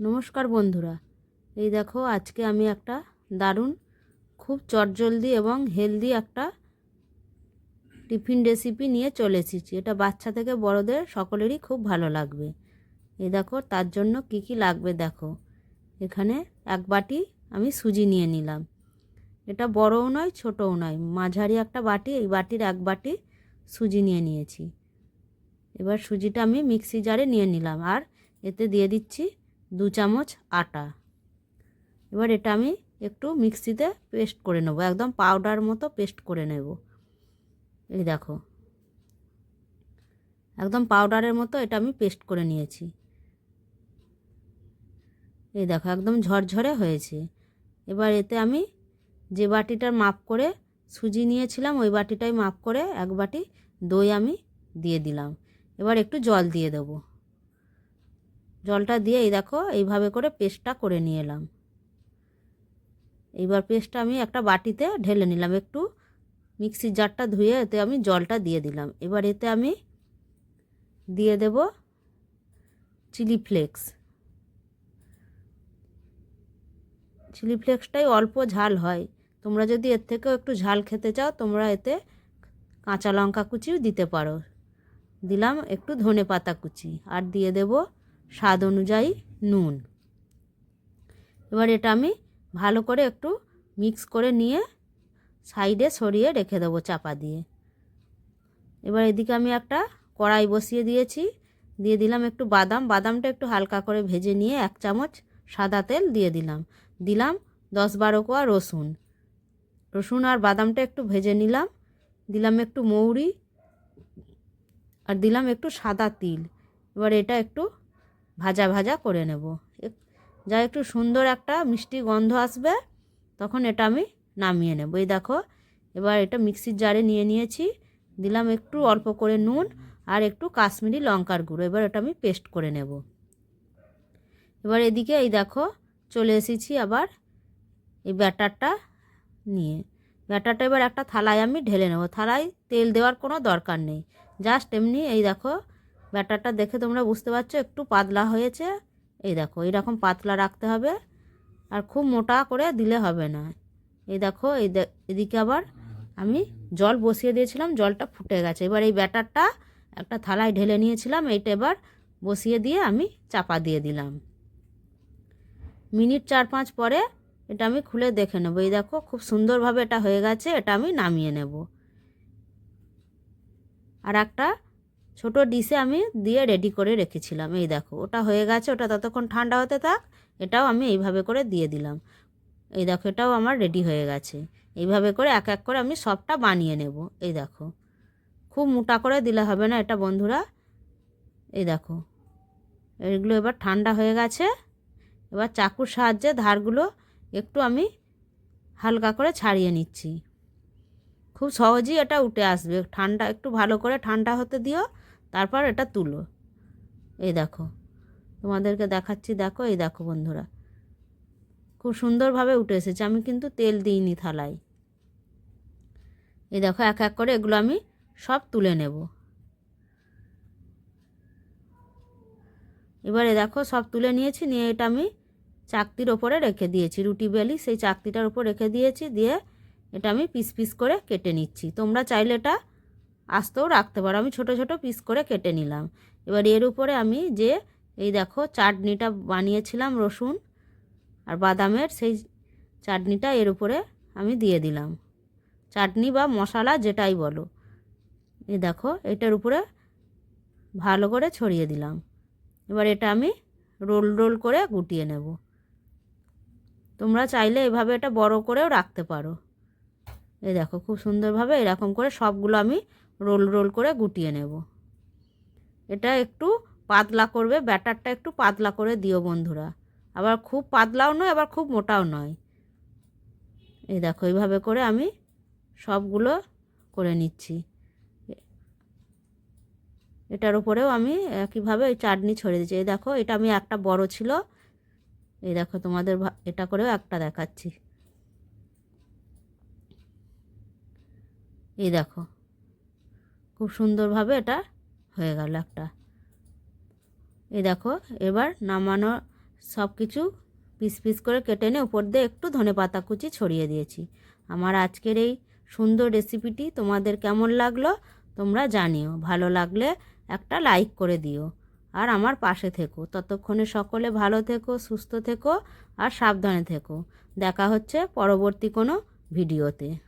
নমস্কার বন্ধুরা। এই দেখো, আজকে আমি একটা দারুণ, খুব চটজলদি এবং হেলদি একটা টিফিন রেসিপি নিয়ে চলে এসেছি। এটা বাচ্চা থেকে বড়দের সকলেরই খুব ভালো লাগবে। এই দেখো, তার জন্য কি কি লাগবে দেখো। এখানে এক বাটি আমি সুজি নিয়ে নিলাম। এটা বড়ও নয়, ছোটও নয়, মাঝারি একটা বাটি, এই বাটির এক বাটি সুজি নিয়ে নিয়েছি। এবার সুজিটা আমি মিক্সি জারে নিয়ে নিলাম। আর এতে দিয়ে দিচ্ছি দু চামচ আটা। এবার এটা আমি একটু মিক্সিতে পেস্ট করে নেব, একদম পাউডার মতো পেস্ট করে নেব। এই দেখো, একদম পাউডারের মতো এটা আমি পেস্ট করে নিয়েছি। এই দেখো, একদম ঝরঝরে হয়েছে। এবার এতে আমি যে বাটিটার মাপ করে সুজি নিয়েছিলাম, ওই বাটিটাই মাপ করে এক বাটি দই আমি দিয়ে দিলাম। এবার একটু জল দিয়ে দেবো। জলটা দিয়ে এই দেখো, এইভাবে করে পেস্টটা করে নিয়ে এলাম। এইবার পেস্টটা আমি একটা বাটিতে ঢেলে নিলাম একটু। মিক্সির জারটা ধুয়ে এতে আমি জলটা দিয়ে দিলাম। এবার এতে আমি দিয়ে দেব চিলি ফ্লেক্স। চিলি ফ্লেক্সটাই অল্প ঝাল হয়। তোমরা যদি এর থেকেও একটু ঝাল খেতে চাও, তোমরা এতে কাঁচা লঙ্কা কুচিও দিতে পারো। দিলাম একটু ধনে পাতা কুচি। আর দিয়ে দেব স্বাদ অনুযায়ী নুন। এবার এটা আমি ভালো করে একটু মিক্স করে নিয়ে সাইডে সরিয়ে রেখে দেবো চাপা দিয়ে। এবার এদিকে আমি একটা কড়াই বসিয়ে দিয়েছি। দিয়ে দিলাম একটু বাদাম। বাদামটা একটু হালকা করে ভেজে নিয়ে এক চামচ সাদা তেল দিয়ে দিলাম। দিলাম দশ বারো কোয়া রসুন। রসুন আর বাদামটা একটু ভেজে নিলাম। দিলাম একটু মৌরি আর দিলাম একটু সাদা তিল। এবার এটা একটু ভাজা ভাজা করে নেব। যা একটু সুন্দর একটা মিষ্টি গন্ধ আসবে, তখন এটা আমি নামিয়ে নেব। এই দেখো, এবার এটা মিক্সির জারে নিয়ে নিয়েছি। দিলাম একটু অল্প করে নুন আর একটু কাশ্মীরি লঙ্কার গুঁড়ো। এবার এটা আমি পেস্ট করে নেব। এবার এদিকে এই দেখো, চলে এসেছি আবার এই ব্যাটারটা নিয়ে। ব্যাটারটা এবার একটা থালায় আমি ঢেলে নেব। থালায় তেল দেওয়ার কোনো দরকার নেই। জাস্ট এমনি এই দেখো ব্যাটারটা দেখে তোমরা বুঝতে পারছ, একটু পাতলা হয়েছে। এই দেখো, এইরকম পাতলা রাখতে হবে, আর খুব মোটা করে দিলে হবে না। এই দেখো, এই এদিকে আবার আমি জল বসিয়ে দিয়েছিলাম, জলটা ফুটে গেছে। এবার এই ব্যাটারটা একটা থালায় ঢেলে নিয়েছিলাম, এইটা এবার বসিয়ে দিয়ে আমি চাপা দিয়ে দিলাম। মিনিট চার পাঁচ পরে এটা আমি খুলে দেখে নেব। এই দেখো, খুব সুন্দরভাবে এটা হয়ে গেছে, এটা আমি নামিয়ে নেব। আর একটা ছোট ডিশে আমি দিয়ে রেডি করে রেখেছিলাম। এই দেখো, ওটা হয়ে গেছে, ওটা ততক্ষণ ঠান্ডা হতে থাক, এটাও আমি এইভাবে করে দিয়ে দিলাম। এই দেখো, এটাও আমার রেডি হয়ে গেছে। এইভাবে করে এক এক করে আমি সবটা বানিয়ে নেব। এই দেখো, খুব মোটা করে দিলে হবে না এটা বন্ধুরা? এই দেখো, এগুলো এবার ঠান্ডা হয়ে গেছে। এবার চাকুর সাহায্যে ধারগুলো একটু আমি হালকা করে ছাড়িয়ে নিচ্ছি। খুব সহজেই এটা উঠে আসবে। ঠান্ডা, একটু ভালো করে ঠান্ডা হতে দিও। তারপর এটা তুলো। এই দেখো, তোমাদেরকে দেখাচ্ছি, দেখো, এই দেখো বন্ধুরা। খুব সুন্দরভাবে উঠে এসেছে। আমি কিন্তু তেল দিইনি থালায়। এই দেখো, এক এক করে এগুলো আমি সব তুলে নেব। এবারে দেখো, সব তুলে নিয়েছি, নিয়ে এটা আমি চাকতির ওপরে রেখে দিয়েছি। রুটি বেলি, সেই চাকতিটার ওপর রেখে দিয়েছি, দিয়ে এটা আমি পিস পিস করে কেটে নিচ্ছি। তোমরা চাইলে এটা আস্তেও রাখতে পারো। আমি ছোট ছোট পিস করে কেটে নিলাম। এবার এর উপরে আমি যে, এই দেখো চাটনিটা বানিয়েছিলাম রসুন আর বাদামের, সেই চাটনিটা এর উপরে আমি দিয়ে দিলাম। চাটনি বা মশলা যেটাই বলো। এই দেখো, এটার উপরে ভালো করে ছড়িয়ে দিলাম। এবার এটা আমি রোল রোল করে গুটিয়ে নেব। তোমরা চাইলে এভাবে এটা বড় করেও রাখতে পারো। এই দেখো, খুব সুন্দরভাবে এরকম করে সবগুলো আমি রোল রোল করে গুটিয়ে নেব। এটা একটু পাতলা করবে, ব্যাটারটা একটু পাতলা করে দিও বন্ধুরা। আবার খুব পাতলাও নয়, আবার খুব মোটাও নয়। এই দেখো, এইভাবে করে আমি সবগুলো করে নিচ্ছি। এটার উপরেও আমি একইভাবে ওই চাটনি ছড়িয়ে দিচ্ছি। এই দেখো, এটা আমি একটা বড় ছিল। এই দেখো, তোমাদের এটা করেও একটা দেখাচ্ছি। এই দেখো। খুব সুন্দরভাবে এটা হয়ে গেল একটা। এই দেখো, এবার নামানো সব কিছু পিস পিস করে কেটে নিয়ে উপর দিয়ে একটু ধনে পাতা কুচি ছড়িয়ে দিয়েছি। আমার আজকের এই সুন্দর রেসিপিটি তোমাদের কেমন লাগল তোমরা জানিও। ভালো লাগলে একটা লাইক করে দিও। আর আমার পাশে থেকো। ততক্ষণে সকলে ভালো থেকো, সুস্থ থেকো আর সাবধানে থেকো। দেখা হচ্ছে পরবর্তী কোনো ভিডিওতে।